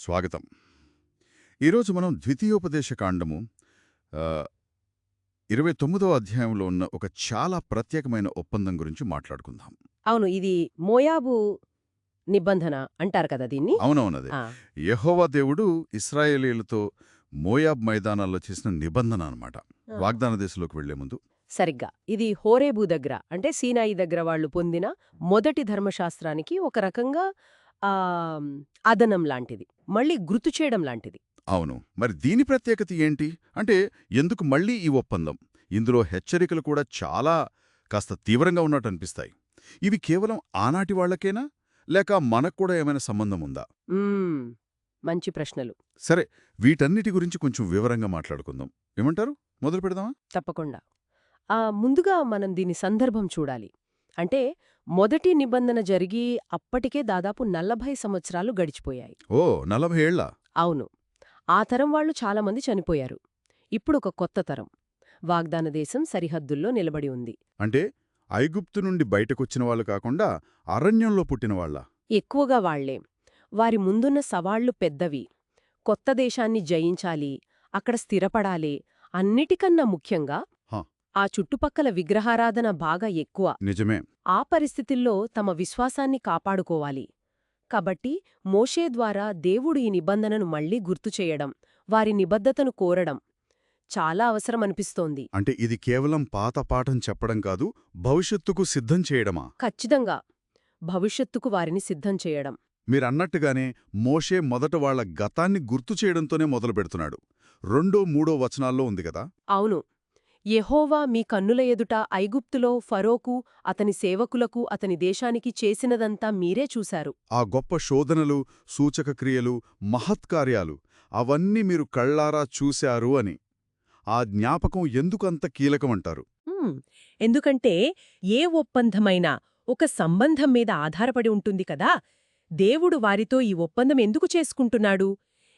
స్వాగతం. ఈరోజు మనం ద్వితీయోపదేశ కాండము ఆ, ఇరవై తొమ్మిదవ అధ్యాయంలో ఉన్న ఒక చాలా ప్రత్యేకమైన ఒప్పందం గురించి మాట్లాడుకుందాం. అవును ఇది మోయాబు నిబంధన అంటారు కదా దీన్ని? అవునవునది యెహోవా దేవుడు ఇస్రాయేలీలతో మోయాబ్ మైదానాల్లో చేసిన నిబంధన అన్నమాట. వాగ్దాన దేశంలోకి వెళ్ళే ముందు. సరిగ్గా. ఇది హోరేబు దగ్గర అంటే సీనాయి దగ్గర వాళ్ళు పొందిన మొదటి ధర్మశాస్త్రానికి ఒక రకంగా అదనం లాంటిది. మళ్ళీ గుర్తు చేయడం లాంటిది. అవును. మరి దీని ప్రత్యేకత ఏంటి? అంటే ఎందుకు మళ్ళీ ఈ ఒప్పందం? ఇందులో హెచ్చరికలు కూడా చాలా కాస్త తీవ్రంగా ఉన్నట్టు అనిపిస్తాయి. ఇవి కేవలం ఆనాటి వాళ్ళకేనా లేక మనకు కూడా ఏమైనా సంబంధం ఉందా? మంచి ప్రశ్నలు. సరే వీటన్నిటి గురించి కొంచెం వివరంగా మాట్లాడుకుందాం. ఏమంటారు? మొదలు పెడదామా? తప్పకుండా. ఆ ముందుగా మనం దీని సందర్భం చూడాలి. అంటే మొదటి నిబంధన జరిగి అప్పటికే దాదాపు నలభై సంవత్సరాలు గడిచిపోయాయి. ఓ నలభై ఏళ్ళ అవును. ఆ తరం వాళ్ళు చాలామంది చనిపోయారు. ఇప్పుడు ఒక కొత్త తరం. వాగ్దాన దేశం సరిహద్దుల్లో నిలబడి ఉంది. అంటే ఐగుప్తు నుండి బయటకొచ్చిన వాళ్ళు కాకుండా అరణ్యంలో పుట్టిన వాళ్ళ? ఎక్కువగా వాళ్ళే వారి ముందున్న సవాళ్ళు పెద్దవి. కొత్త దేశాన్ని జయించాలి అక్కడ స్థిరపడాలి అన్నిటికన్నా ముఖ్యంగా. ఆ చుట్టుపక్కల విగ్రహారాధన బాగా ఎక్కువ. నిజమే. ఆ పరిస్థితుల్లో తమ విశ్వాసాన్ని కాపాడుకోవాలి. కాబట్టి మోషే ద్వారా దేవుడు ఈ నిబంధనను మళ్ళీ గుర్తు చేయడం వారి నిబద్ధతను కోరడం చాలా అవసరమనిపిస్తోంది. అంటే ఇది కేవలం పాత పాఠం చెప్పడం కాదు భవిష్యత్తుకు సిద్ధం చేయడమా? ఖచ్చితంగా. భవిష్యత్తుకు వారిని సిద్ధం చేయడం. మీరన్నట్టుగానే మోషే మొదట వాళ్ళ గతాన్ని గుర్తు చేయడంతోనే మొదలు పెడుతున్నాడు రెండో మూడో వచనాల్లో ఉంది కదా? అవును. యెహోవా మీ కన్నుల ఎదుట ఐగుప్తులో ఫరోకు అతని సేవకులకు అతని దేశానికి చేసినదంతా మీరే చూశారు. ఆ గొప్ప శోధనలు సూచక క్రియలు మహత్కార్యాలు అవన్నీ మీరు కళ్ళారా చూశారు అని. ఆ జ్ఞాపకం ఎందుకంత కీలకమంటారు. ఎందుకంటే ఏ ఒప్పందమైనా ఒక సంబంధం మీద ఆధారపడి ఉంటుంది కదా? దేవుడు వారితో ఈ ఒప్పందం ఎందుకు చేసుకుంటున్నాడు?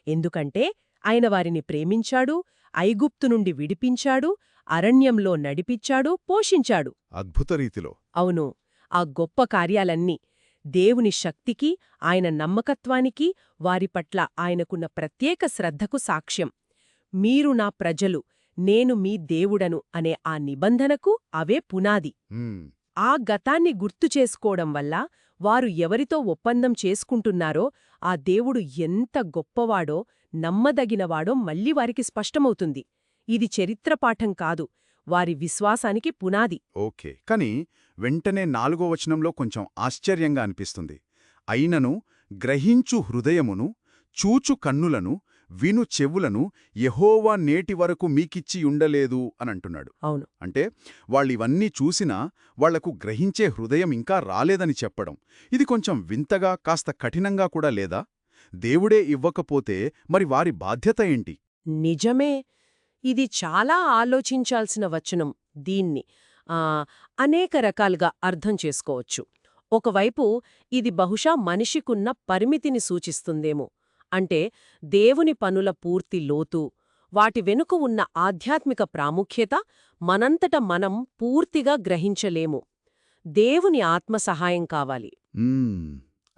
ఎందుకంటే ఆయన వారిని ప్రేమించాడు ఐగుప్తు నుండి విడిపించాడు అరణ్యంలో నడిపించాడు పోషించాడు. అద్భుత రీతిలో. అవును ఆ గొప్ప కార్యాలన్నీ దేవుని శక్తికి ఆయన నమ్మకత్వానికి వారి పట్ల ఆయనకున్న ప్రత్యేక శ్రద్ధకు సాక్ష్యం. మీరు నా ప్రజలు నేను మీ దేవుడను అనే ఆ నిబంధనకు అవే పునాది. ఆ గతాన్ని గుర్తు చేసుకోవడం వల్ల వారు ఎవరితో ఒప్పందం చేసుకుంటున్నారో ఆ దేవుడు ఎంత గొప్పవాడో నమ్మదగినవాడో మళ్ళీ వారికి స్పష్టమవుతుంది. ఇది చరిత్రపాఠం కాదు వారి విశ్వాసానికి పునాది. ఓకే కాని వెంటనే నాలుగో వచనంలో కొంచెం ఆశ్చర్యంగా అనిపిస్తుంది. అయినను గ్రహించు హృదయమును చూచు కన్నులను విను చెవులను యెహోవా నేటి వరకు మీకిచ్చి ఉండలేదు అనంటున్నాడు. అవును. అంటే వాళ్ళివన్నీ చూసినా వాళ్ళకు గ్రహించే హృదయం ఇంకా రాలేదని చెప్పడం. ఇది కొంచెం వింతగా కాస్త కఠినంగా కూడా లేదా? దేవుడే ఇవ్వకపోతే మరి వారి బాధ్యత ఏంటి? నిజమే. ఇది చాలా ఆలోచించాల్సిన వచనం దీన్ని. అనేక రకాలుగా అర్థం చేసుకోవచ్చు. ఒకవైపు ఇది బహుశా మనిషికున్న పరిమితిని సూచిస్తుందేమో. అంటే దేవుని పనుల పూర్తి లోతు వాటి వెనుక ఉన్న ఆధ్యాత్మిక ప్రాముఖ్యత మనంతట మనం పూర్తిగా గ్రహించలేము. దేవుని ఆత్మ సహాయం కావాలి.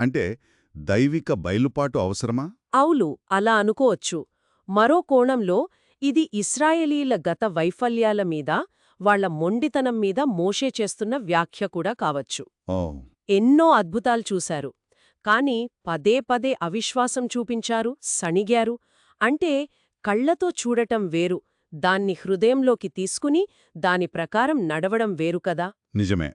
అంటే దైవిక బయలుపాటు అవసరమా? అవులు అలా అనుకోవచ్చు. మరో కోణంలో ఇది ఇస్రాయేలీల గత వైఫల్యాల మీద వాళ్ళ మొండితనం మీద మోషే చేస్తున్న వ్యాఖ్య కూడా కావచ్చు. ఎన్నో అద్భుతాలు చూశారు. కాని పదే పదే అవిశ్వాసం చూపించారు సణిగారు. అంటే కళ్ళతో చూడటం వేరు దాన్ని హృదయంలోకి తీసుకుని దాని ప్రకారం నడవడం వేరు కదా? నిజమే.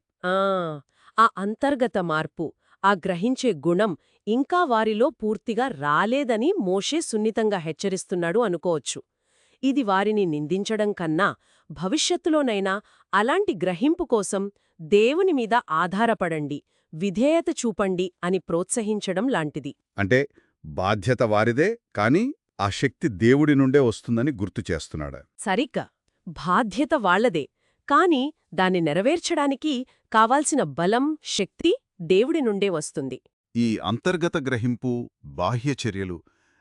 ఆ అంతర్గత మార్పు. ఆ గ్రహించే గుణం ఇంకా వారిలో పూర్తిగా రాలేదని మోషే సున్నితంగా హెచ్చరిస్తున్నాడు అనుకోవచ్చు. ఇది వారిని నిందించడం కన్నా భవిష్యత్తులోనైనా అలాంటి గ్రహింపు కోసం దేవుని మీద ఆధారపడండి విధేయత చూపండి అని ప్రోత్సహించడం లాంటిది. అంటే బాధ్యత వారిదే కాని ఆ శక్తి దేవుడి నుండే వస్తుందని గుర్తు చేస్తున్నాడు. సరిగ్గా. బాధ్యత వాళ్ళదే కాని దాన్ని నెరవేర్చడానికి కావాల్సిన బలం శక్తి దేవుడి నుండే వస్తుంది. ఈ అంతర్గత గ్రహింపు బాహ్య చర్యలు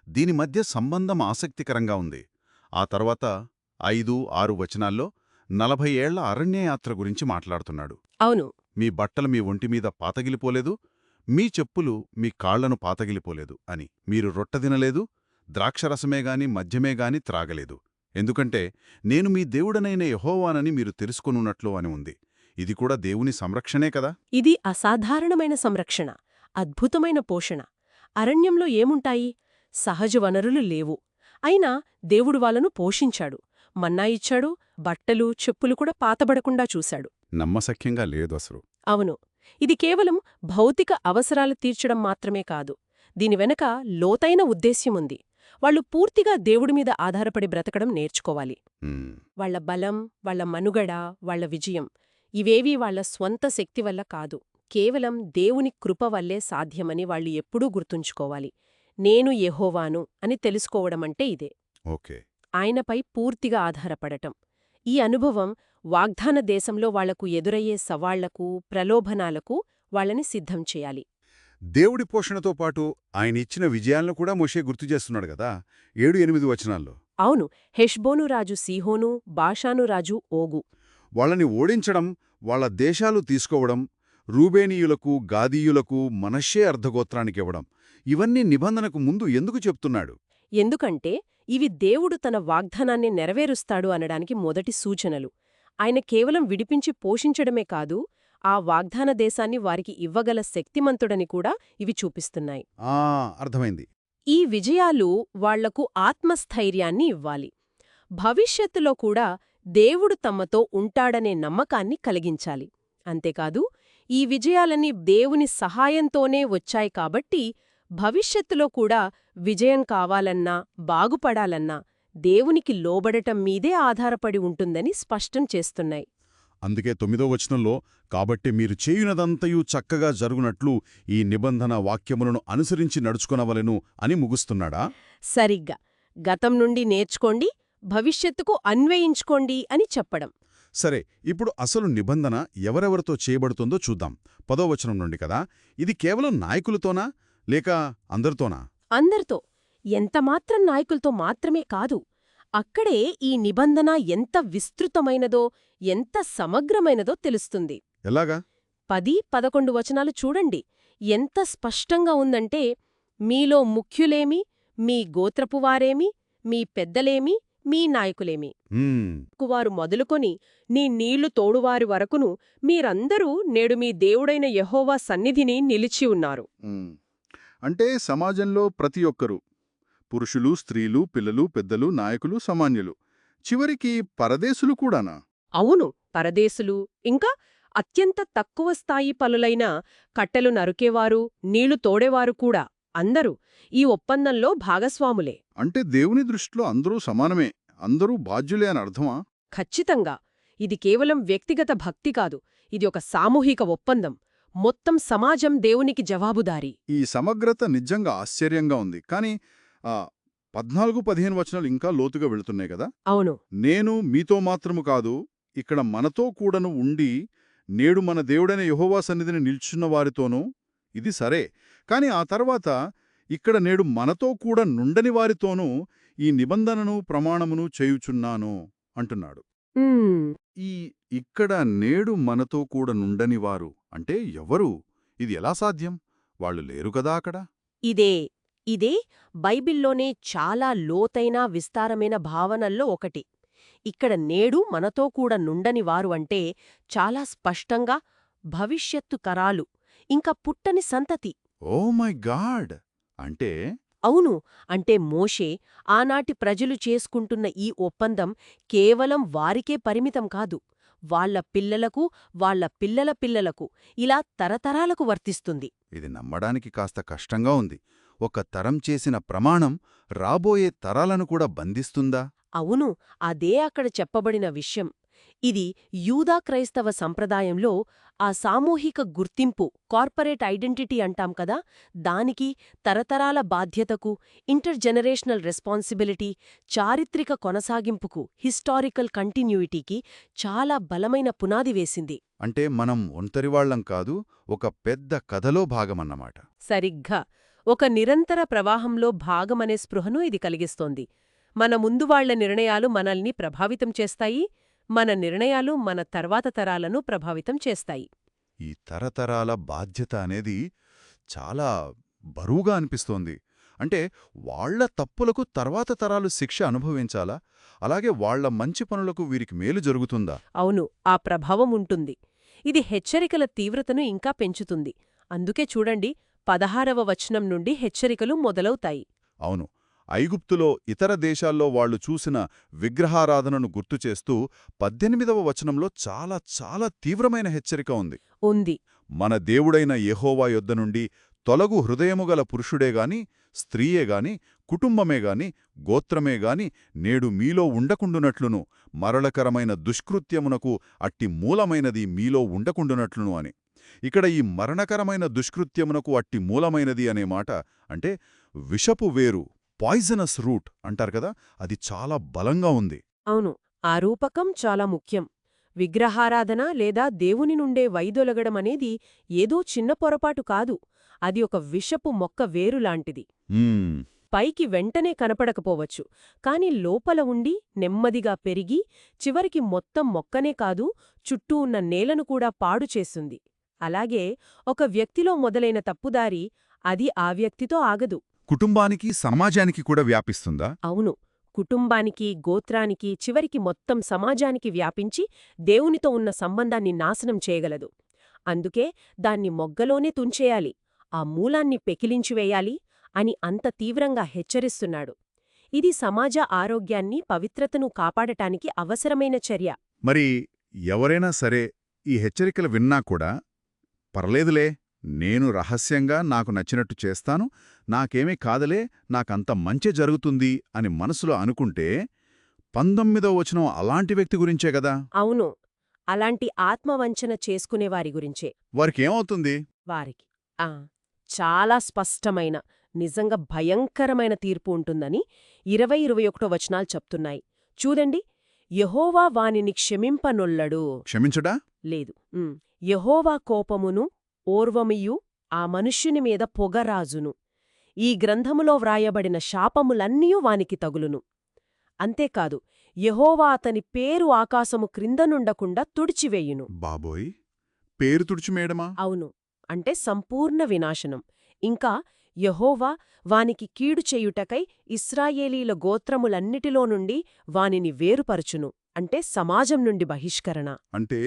దీని మధ్య సంబంధం ఆసక్తికరంగా ఉంది. ఆ తర్వాత ఐదు ఆరు వచనాల్లో నలభై ఏళ్ళ అరణ్యయాత్ర గురించి మాట్లాడుతున్నాడు. అవును. మీ బట్టలు మీ ఒంటిమీద పాతగిలిపోలేదు మీ చెప్పులు మీ కాళ్ళను పాతగిలిపోలేదు అని. మీరు రొట్ట తినలేదు ద్రాక్షరసమే గాని మద్యమే గాని త్రాగలేదు. ఎందుకంటే నేను మీ దేవుడనైన యహోవానని మీరు తెలుసుకొనున్నట్లు అని ఉంది. ఇది కూడా దేవుని సంరక్షణే కదా? ఇది అసాధారణమైన సంరక్షణ అద్భుతమైన పోషణ. అరణ్యంలో ఏముంటాయి? సహజ వనరులు లేవు. అయినా దేవుడు వాళ్ళను పోషించాడు. మన్నా ఇచ్చాడు బట్టలు చెప్పులు కూడా పాతబడకుండా చూశాడు. నమ్మసఖ్యంగా లేదు అసలు. అవును. ఇది కేవలం భౌతిక అవసరాలు తీర్చడం మాత్రమే కాదు. దీని వెనక లోతైన ఉద్దేశ్యముంది వాళ్ళు పూర్తిగా దేవుడి మీద ఆధారపడి బ్రతకడం నేర్చుకోవాలి. వాళ్ళ బలం వాళ్ళ మనుగడ వాళ్ళ విజయం ఇవేవీ వాళ్ళ స్వంత శక్తి వల్ల కాదు. కేవలం దేవుని కృప వల్లే సాధ్యమని వాళ్ళు ఎప్పుడూ గుర్తుంచుకోవాలి. నేను యెహోవాను అని తెలుసుకోవడమంటే ఇదే. ఓకే. ఆయనపై పూర్తిగా ఆధారపడటం. ఈ అనుభవం వాగ్దాన దేశంలో వాళ్ళకు ఎదురయ్యే సవాళ్ళకు ప్రలోభనాలకు వాళ్ళని సిద్ధం చేయాలి. దేవుడి పోషణతో పాటు ఆయన ఇచ్చిన విజయాలను కూడా మోషే గుర్తు చేస్తున్నాడు కదా? ఏడు ఎనిమిది వచనాల్లో. అవును. హెష్బోను రాజు సీహోను బాషాను రాజు ఓగు. వాళ్ళని ఓడించడం వాళ్ళ దేశాలు తీసుకోవడం రూబేనీయులకు గాదీయులకు మనషే అర్ధగోత్రానికివ్వడం. ఇవన్నీ నిబంధనకు ముందు ఎందుకు చెప్తున్నాడు? ఎందుకంటే ఇవి దేవుడు తన వాగ్దానాన్ని నెరవేరుస్తాడు అనడానికి మొదటి సూచనలు. ఆయన కేవలం విడిపించి పోషించడమే కాదు ఆ వాగ్దాన దేశాన్ని వారికి ఇవ్వగల శక్తిమంతుడని కూడా ఇవి చూపిస్తున్నాయి. ఆ అర్థమైంది. ఈ విజయాలు వాళ్ళకు ఆత్మస్థైర్యాన్ని ఇవ్వాలి. భవిష్యత్తులో కూడా దేవుడు తమతో ఉంటాడనే నమ్మకాన్ని కలిగించాలి. అంతేకాదు ఈ విజయాలన్నీ దేవుని సహాయంతోనే వచ్చాయి కాబట్టి భవిష్యత్తులో కూడా విజయం కావాలన్నా బాగుపడాలన్నా దేవునికి లోబడటం మీదే ఆధారపడి ఉంటుందని స్పష్టం చేస్తున్నాయి. అందుకే తొమ్మిదో వచనంలో కాబట్టి మీరు చేయునదంతయు చక్కగా జరుగునట్లు ఈ నిబంధన వాక్యములను అనుసరించి నడుచుకొనవలెను అని ముగుస్తున్నాడా? సరిగ్గా. గతం నుండి నేర్చుకోండి భవిష్యత్తుకు అన్వయించుకోండి అని చెప్పడం. సరే ఇప్పుడు అసలు నిబంధన ఎవరెవరితో చేయబడుతుందో చూద్దాం. పదో వచనం నుండి కదా? ఇది కేవలం నాయకులతోనా? లేక అందరితోనా? అందరితో. ఎంతమాత్రం నాయకులతో మాత్రమే కాదు. అక్కడే ఈ నిబంధన ఎంత విస్తృతమైనదో ఎంత సమగ్రమైనదో తెలుస్తుంది. ఎలాగా? పది పదకొండు వచనాలు చూడండి. ఎంత స్పష్టంగా ఉందంటే మీలో ముఖ్యులేమి మీ గోత్రపువారేమి మీ పెద్దలేమి మీ నాయకులేమి. వారు మొదలుకొని నీ నీళ్ళు తోడువారి వరకును మీరందరూ నేడు మీ దేవుడైన యెహోవా సన్నిధిని నిలిచి ఉన్నారు. అంటే సమాజంలో ప్రతి ఒక్కరూ పురుషులు స్త్రీలు పిల్లలు పెద్దలు నాయకులు సామాన్యులు చివరికి పరదేశులు కూడానా? అవును పరదేశులు. ఇంకా అత్యంత తక్కువ స్థాయి పనులైన కట్టెలు నరుకేవారు నీళ్ళు తోడేవారు కూడా. అందరూ ఈ ఒప్పందంలో భాగస్వాములే. అంటే దేవుని దృష్టిలో అందరూ సమానమే అందరూ బాధ్యులే అని అర్థమా? ఖచ్చితంగా. ఇది కేవలం వ్యక్తిగత భక్తి కాదు ఇది ఒక సామూహిక ఒప్పందం. మొత్తం సమాజం దేవునికి జవాబుదారీ. ఈ సమగ్రత నిజంగా ఆశ్చర్యంగా ఉంది. కానీ పద్నాలుగు పదిహేను వచనాలు ఇంకా లోతుగా వెళుతున్నాయి కదా? అవును. నేను మీతో మాత్రము కాదు ఇక్కడ మనతో కూడను ఉండి నేడు మన దేవుడైన యెహోవా సన్నిధిని నిల్చున్న వారితోనూ ఇది సరే. కాని ఆ తర్వాత ఇక్కడ నేడు మనతో కూడా నుండని వారితోనూ ఈ నిబంధనను ప్రమాణమును చేయుచున్నాను అంటున్నాడు. ఈ ఇక్కడ నేడు మనతో కూడా నుండని వారు అంటే ఎవరు? ఇది ఎలా సాధ్యం? వాళ్ళు లేరు కదా అక్కడ? ఇదే ఇదే బైబిల్లోనే చాలా లోతైన విస్తారమైన భావనల్లో ఒకటి. ఇక్కడ నేడు మనతో కూడా నుండని వారు అంటే చాలా స్పష్టంగా భవిష్యత్తు కరాలు ఇంకా పుట్టని సంతతి. Oh my god! అంటే? అవును. అంటే మోషే ఆనాటి ప్రజలు చేసుకుంటున్న ఈ ఒప్పందం కేవలం వారికే పరిమితం కాదు. వాళ్ళ పిల్లలకు వాళ్ళ పిల్లల పిల్లలకు ఇలా తరతరాలకు వర్తిస్తుంది. ఇది నమ్మడానికి కాస్త కష్టంగా ఉంది. ఒక తరం చేసిన ప్రమాణం రాబోయే తరాలను కూడా బంధిస్తుందా? అవును. అదే అక్కడ చెప్పబడిన విషయం. ఇది యూదా క్రైస్తవ సంప్రదాయంలో ఆ సామూహిక గుర్తింపు కార్పొరేట్ ఐడెంటిటీ అంటాం కదా దానికి తరతరాల బాధ్యతకు ఇంటర్జెనరేషనల్ రెస్పాన్సిబిలిటీ చారిత్రక కొనసాగింపుకు హిస్టారికల్ కంటిన్యూయిటీకి చాలా బలమైన పునాది వేసింది. అంటే మనం ఒంటరివాళ్ళం కాదు ఒక పెద్ద కథలో భాగమన్నమాట. సరిగ్గా. ఒక నిరంతర ప్రవాహంలో భాగమనే స్పృహను ఇది కలిగిస్తోంది. మన ముందు వాళ్ళ నిర్ణయాలు మనల్ని ప్రభావితం చేస్తాయి మన నిర్ణయాలు మన తర్వాత తరాలను ప్రభావితం చేస్తాయి. ఈ తరతరాల బాధ్యత అనేది చాలా బరువుగా అనిపిస్తోంది. అంటే వాళ్ళ తప్పులకు తర్వాత తరాలు శిక్ష అనుభవించాలా? అలాగే వాళ్ళ మంచి పనులకు వీరికి మేలు జరుగుతుందా? అవును ఆ ప్రభావం ఉంటుంది. ఇది హెచ్చరికల తీవ్రతను ఇంకా పెంచుతుంది. అందుకే చూడండి పదహారవ వచనం నుండి హెచ్చరికలు మొదలవుతాయి. అవును. ఐగుప్తులో ఇతర దేశాల్లో వాళ్ళు చూసిన విగ్రహారాధనను గుర్తుచేస్తూ పద్దెనిమిదవ వచనంలో చాలా చాలా తీవ్రమైన హెచ్చరిక ఉంది. ఉంది. మన దేవుడైన యెహోవా యొద్ద నుండి తొలగు హృదయముగల పురుషుడేగాని స్త్రీయేగాని కుటుంబమేగాని గోత్రమేగాని నేడు మీలో ఉండకుండునట్లును మరళకరమైన దుష్కృత్యమునకు అట్టి మూలమైనది మీలో ఉండకుండునట్లును అని. ఇక్కడ ఈ మరణకరమైన దుష్కృత్యమునకు అట్టి మూలమైనది అనే మాట అంటే విషపు వేరు. పాయిజనస్ రూట్ అంటారు కదా అది చాలా బలంగా ఉంది. అవును ఆ రూపకం చాలా ముఖ్యం. విగ్రహారాధన లేదా దేవుని నుండే వైదొలగడం అనేది ఏదో చిన్న పొరపాటు కాదు అది ఒక విషపు మొక్క వేరులాంటిది పైకి వెంటనే కనపడకపోవచ్చు కాని లోపల ఉండి నెమ్మదిగా పెరిగి చివరికి మొత్తం మొక్కనే కాదు చుట్టూ ఉన్న నేలను కూడా పాడు చేస్తుంది. అలాగే ఒక వ్యక్తిలో మొదలైన తప్పుదారి అది ఆ వ్యక్తితో ఆగదు. కుటుంబానికి సమాజానికి కూడా వ్యాపిస్తుందా? అవును. కుటుంబానికి గోత్రానికి చివరికి మొత్తం సమాజానికి వ్యాపించి దేవునితో ఉన్న సంబంధాన్ని నాశనం చేయగలదు. అందుకే దాన్ని మొగ్గలోనే తుంచేయాలి. ఆ మూలాన్ని పెకిలించివేయాలి అని అంత తీవ్రంగా హెచ్చరిస్తున్నాడు. ఇది సమాజ ఆరోగ్యాన్ని పవిత్రతను కాపాడటానికి అవసరమైన చర్య. మరి ఎవరైనా సరే ఈ హెచ్చరికలు విన్నా కూడా పర్లేదులే నేను రహస్యంగా నాకు నచ్చినట్టు చేస్తాను నాకేమీ కాదలే నాకంత మంచి జరుగుతుంది అని మనసులో అనుకుంటే పంతొమ్మిదో వచనం అలాంటి వ్యక్తి గురించే కదా? అవును. అలాంటి ఆత్మవంచన చేసుకునేవారి గురించే. వారికేమవుతుంది? వారికి. ఆ చాలా స్పష్టమైన నిజంగా భయంకరమైన తీర్పు ఉంటుందని ఇరవై ఇరవై ఒకటో వచనాలు చెప్తున్నాయి. చూడండి. యహోవా వానిని క్షమింపనొల్లడు. క్షమించడా? లేదు. ఉమ్. యెహోవా కోపమును ఓర్వమియు ఆ మనుష్యుని మీద పొగరాజును ఈ గ్రంథములో వ్రాయబడిన శాపములన్నీయూ వానికి తగులును. అంతేకాదు యెహోవా అతని పేరు ఆకాశము క్రిందనుండకుండా తుడిచివేయును. బాబోయ్! పేరు తుడిచిమేయడమా అవును అంటే సంపూర్ణ వినాశనం. ఇంకా యెహోవా వానికి కీడు చేయుటకై ఇస్రాయేలీల గోత్రములన్నిటిలో నుండి వానిని వేరుపరచును అంటే సమాజం నుండి బహిష్కరణ. అంటే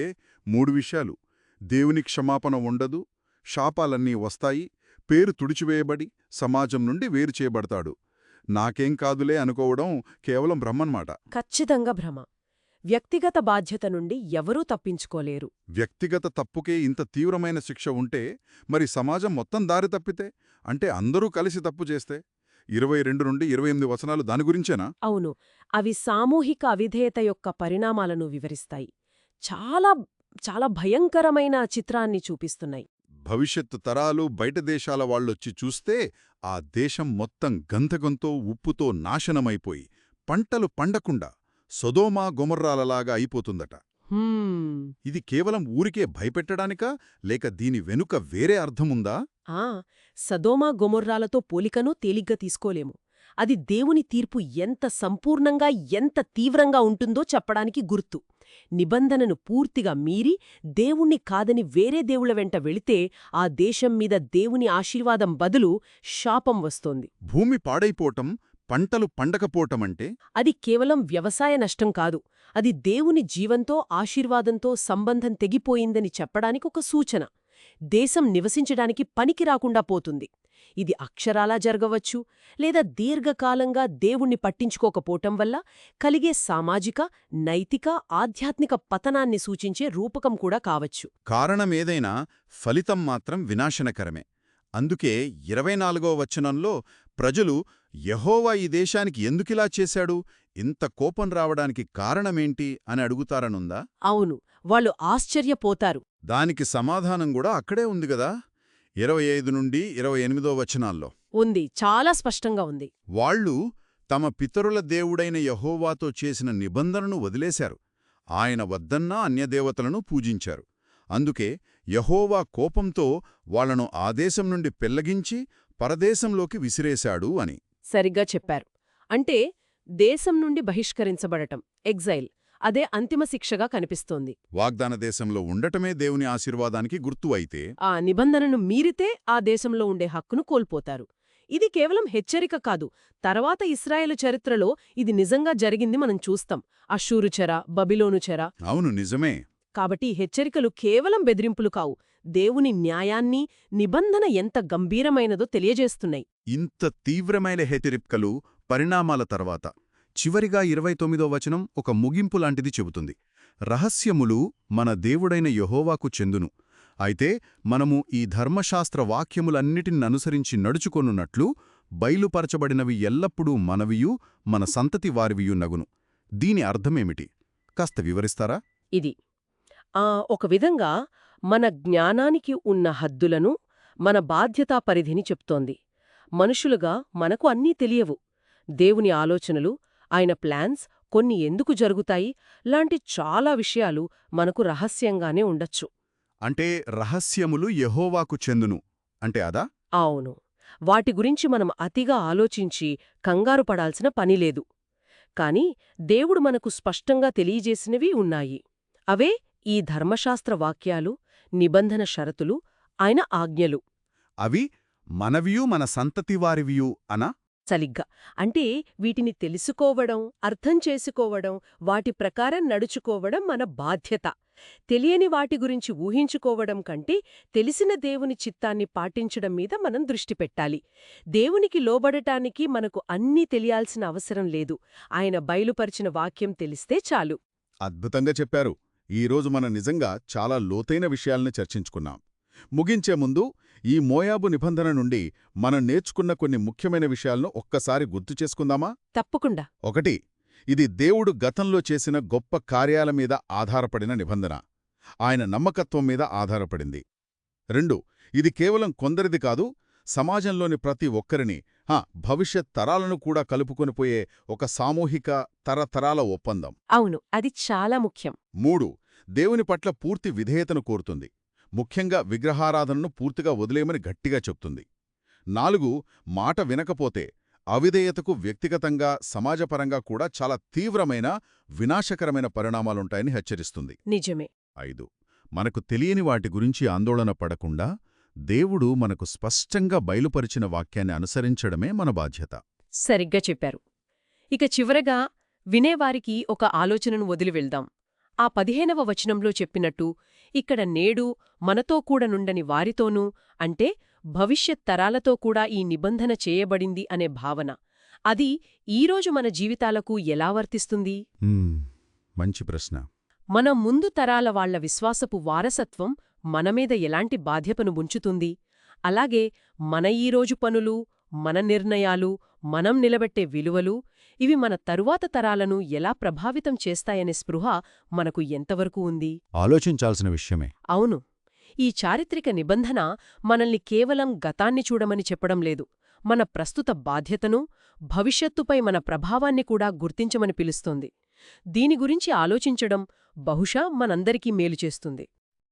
మూడు విషయాలు. దేవుని క్షమాపణ ఉండదు శాపాలన్నీ వస్తాయి పేరు తుడిచివేయబడి సమాజం నుండి వేరు చేయబడతాడు. నాకేం కాదులే అనుకోవడం కేవలం బ్రహ్మన్మాట. ఖచ్చితంగా భ్రమ వ్యక్తిగత బాధ్యత నుండి ఎవరూ తప్పించుకోలేరు. వ్యక్తిగత తప్పుకే ఇంత తీవ్రమైన శిక్ష ఉంటే మరి సమాజం మొత్తం దారి తప్పితే? అంటే అందరూ కలిసి తప్పు చేస్తే? ఇరవై రెండు నుండి ఇరవై ఎనిమిది వచనాలు దాని గురించేనా? అవును. అవి సామూహిక అవిధేయత యొక్క పరిణామాలను వివరిస్తాయి. చాలా చాలా భయంకరమైన చిత్రాన్ని చూపిస్తున్నాయి. భవిష్యత్తు తరాలు బయట దేశాల వాళ్ళొచ్చి చూస్తే ఆ దేశం మొత్తం గంతగంతో ఉప్పుతో నాశనమైపోయి పంటలు పండకుండా సొదోమా గొమర్రాలలాగా అయిపోతుందట. ఇది కేవలం ఊరికే భయపెట్టడానికా? లేక దీని వెనుక వేరే అర్థముందా? ఆ సదోమా గొమొర్రాలతో పోలికను తేలిగ్గా తీసుకోలేము. అది దేవుని తీర్పు ఎంత సంపూర్ణంగా ఎంత తీవ్రంగా ఉంటుందో చెప్పడానికి గుర్తు. నిబంధనను పూర్తిగా మీరి దేవుణ్ణి కాదని వేరే దేవుళ్ళ వెంట వెళితే ఆ దేశం మీద దేవుని ఆశీర్వాదం బదులు శాపం వస్తోంది. భూమి పాడైపోవటం పంటలు పండకపోవటమంటే? అది కేవలం వ్యవసాయ నష్టం కాదు. అది దేవుని జీవంతో ఆశీర్వాదంతో సంబంధం తెగిపోయిందని చెప్పడానికి ఒక సూచన. దేశం నివసించడానికి పనికి రాకుండా పోతుంది. ఇది అక్షరాలా జరగవచ్చు లేదా దీర్ఘకాలంగా దేవుణ్ణి పట్టించుకోకపోవటం వల్ల కలిగే సామాజిక నైతిక ఆధ్యాత్మిక పతనాన్ని సూచించే రూపకం కూడా కావచ్చు. కారణమేదైనా ఫలితం మాత్రం వినాశనకరమే. అందుకే ఇరవై నాలుగో వచనంలో ప్రజలు యహోవా ఈ దేశానికి ఎందుకిలా చేశాడు? ఇంత కోపం రావడానికి కారణమేంటి అని అడుగుతారనుందా? అవును వాళ్ళు ఆశ్చర్యపోతారు. దానికి సమాధానం కూడా అక్కడే ఉంది గదా ఇరవై ఐదు నుండి ఇరవై ఎనిమిదో వచనాల్లో. ఉంది. చాలా స్పష్టంగా ఉంది. వాళ్ళు తమ పితరుల దేవుడైన యహోవాతో చేసిన నిబంధనను వదిలేశారు. ఆయన వద్దన్నా అన్యదేవతలను పూజించారు. అందుకే యహోవా కోపంతో వాళ్ళను ఆదేశం నుండి పెళ్ళగించి పరదేశంలోకి విసిరేశాడు అని. సరిగ్గా చెప్పారు. అంటే దేశం నుండి బహిష్కరించబడటం ఎగ్జైల్. అదే అంతిమ శిక్షగా కనిపిస్తోంది. వాగ్దాన దేశంలో ఉండటమే దేవుని ఆశీర్వాదానికి గుర్తు అయితే ఆ నిబంధనను మీరితే ఆ దేశంలో ఉండే హక్కును కోల్పోతారు. ఇది కేవలం హెచ్చరిక కాదు. తర్వాత ఇస్రాయేలు చరిత్రలో ఇది నిజంగా జరిగింది మనం చూస్తాం. అషూరు చెర బబిలోను చెర. అవును నిజమే. కాబట్టి హెచ్చరికలు కేవలం బెదిరింపులు కావు. దేవుని న్యాయాన్ని నిబంధన ఎంత గంభీరమైనదో తెలియజేస్తున్నాయి. ఇంత తీవ్రమైన హెచ్చరికలు పరిణామాల తర్వాత. చివరిగా ఇరవై తొమ్మిదో వచనం ఒక ముగింపు లాంటిది చెబుతుంది. రహస్యములు మన దేవుడైన యహోవాకు చెందును. అయితే మనము ఈ ధర్మశాస్త్ర వాక్యములన్నిటిననుసరించి నడుచుకొనున్నట్లు బయలుపరచబడినవి ఎల్లప్పుడూ మనవియు మన సంతతి వారివియు నగును. దీని అర్థమేమిటి? కాస్త వివరిస్తారా? ఇది. ఆ ఒక విధంగా మన జ్ఞానానికి ఉన్న హద్దులను మన బాధ్యతా పరిధిని చెప్తోంది. మనుషులుగా మనకు అన్నీ తెలియవు. దేవుని ఆలోచనలు ఆయన ప్లాన్స్ కొన్ని ఎందుకు జరుగుతాయి? లాంటి చాలా విషయాలు మనకు రహస్యంగానే ఉండొచ్చు. అంటే రహస్యములు యహోవాకు చెందును. అంటే అదా? అవును. వాటి గురించి మనం అతిగా ఆలోచించి కంగారు పడాల్సిన పనిలేదు కాని దేవుడు మనకు స్పష్టంగా తెలియజేసినవి ఉన్నాయి. అవే ఈ ధర్మశాస్త్ర వాక్యాలు నిబంధన షరతులు ఆయన ఆజ్ఞలు. అవి మనవియు మన సంతతి వారివియు అనా? సలిగ్గా అంటే వీటిని తెలుసుకోవడం అర్థం చేసుకోవడం వాటి ప్రకారం నడుచుకోవడం మన బాధ్యత. తెలియని వాటి గురించి ఊహించుకోవడం కంటే తెలిసిన దేవుని చిత్తాన్ని పాటించడం మీద మనం దృష్టి పెట్టాలి. దేవునికి లోబడటానికి మనకు అన్నీ తెలియాల్సిన అవసరం లేదు. ఆయన బయలుపరిచిన వాక్యం తెలిస్తే చాలు. అద్భుతంగా చెప్పారు. ఈరోజు మనం నిజంగా చాలా లోతైన విషయాల్ని చర్చించుకున్నాం. ముగించే ముందు ఈ మోయాబు నిబంధన నుండి మనం నేర్చుకున్న కొన్ని ముఖ్యమైన విషయాలను ఒక్కసారి గుర్తు చేసుకుందామా? తప్పకుండా. ఒకటి ఇది దేవుడు గతంలో చేసిన గొప్ప కార్యాల మీద ఆధారపడిన నిబంధన. ఆయన నమ్మకత్వం మీద ఆధారపడింది. రెండు ఇది కేవలం కొందరిది కాదు సమాజంలోని ప్రతి ఒక్కరిని హా భవిష్యత్ తరాలను కూడా కలుపుకొనిపోయే ఒక సామూహిక తరతరాల ఒప్పందం. అవును అది చాలా ముఖ్యం. మూడు దేవుని పట్ల పూర్తి విధేయతను కోరుతుంది. ముఖ్యంగా విగ్రహారాధనను పూర్తిగా వదిలేయమని గట్టిగా చెప్తుంది. నాలుగు మాట వినకపోతే అవిధేయతకు వ్యక్తిగతంగా సమాజపరంగా కూడా చాలా తీవ్రమైన వినాశకరమైన పరిణామాలుంటాయని హెచ్చరిస్తుంది. నిజమే. ఐదు మనకు తెలియని వాటి గురించి ఆందోళన పడకుండా దేవుడు మనకు స్పష్టంగా బయలుపరిచిన వాక్యాన్ని అనుసరించడమే మన బాధ్యత. సరిగ్గా చెప్పారు. ఇక చివరగా వినేవారికి ఒక ఆలోచనను వదిలి వెళ్దాం. ఆ పదిహేనవ వచనంలో చెప్పినట్టు ఇక్కడ నేడు మనతో కూడా నుండని వారితోనూ అంటే భవిష్యత్ తరాలతో కూడా ఈ నిబంధన చేయబడింది అనే భావన. అది ఈరోజు మన జీవితాలకు ఎలా వర్తిస్తుంది? మంచి ప్రశ్న. మన ముందు తరాల వాళ్ళ విశ్వాసపు వారసత్వం మనమీద ఎలాంటి బాధ్యతను ఉంచుతుంది అలాగే మన ఈరోజు పనులు మన నిర్ణయాలు మనం నిలబెట్టే విలువలు ఇవి మన తరువాత తరాలను ఎలా ప్రభావితం చేస్తాయనే స్పృహ మనకు ఎంతవరకు ఉంది? ఆలోచించాల్సిన విషయమే. అవును. ఈ చారిత్రక నిబంధన మనల్ని కేవలం గతాన్ని చూడమని చెప్పడం లేదు. మన ప్రస్తుత బాధ్యతను భవిష్యత్తుపై మన ప్రభావాన్ని కూడా గుర్తించమని పిలుస్తోంది. దీని గురించి ఆలోచించడం బహుశా మనందరికీ మేలు చేస్తుంది.